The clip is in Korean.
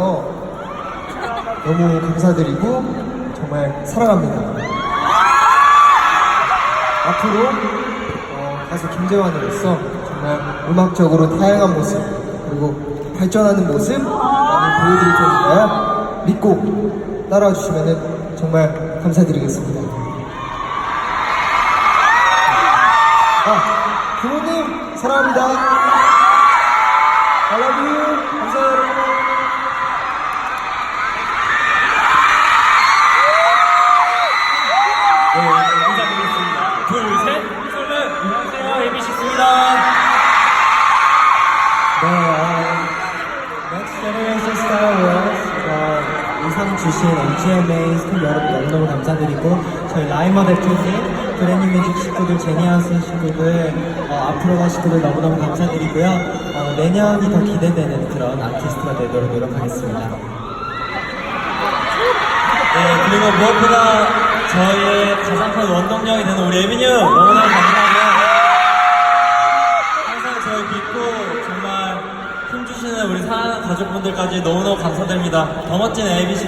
주셔서 너무 감사드리고 정말 사랑합니다. 앞으로 어, 가수 김재환으로서 정말 음악적으로 다양한 모습 그리고 발전하는 모습 많이 보여드릴 테니까요. 믿고 따라와 주시면 정말 감사드리겠습니다. 아, 부모님 사랑합니다. 안녕하세요, ABC입니다. 네, 어, Next Generation Star Wars 어, 의상 주신 MGMA 스태프 여러분 너무너무 감사드리고 저희 라이머 대표님, 브랜뉴 뮤직 식구들, 제니하우스 식구들, 어, 앞으로가 식구들 너무너무 감사드리고요. 어, 내년이 더 기대되는 그런 아티스트가 되도록 노력하겠습니다. 네, 그리고 무엇보다 저희의 가장 큰 원동력이 되는 우리 에비뉴 너무너무 감사하고요. 항상 저희 믿고 정말 힘주시는 우리 사랑하는 가족분들까지 너무너무 감사드립니다. 더 멋진 ABC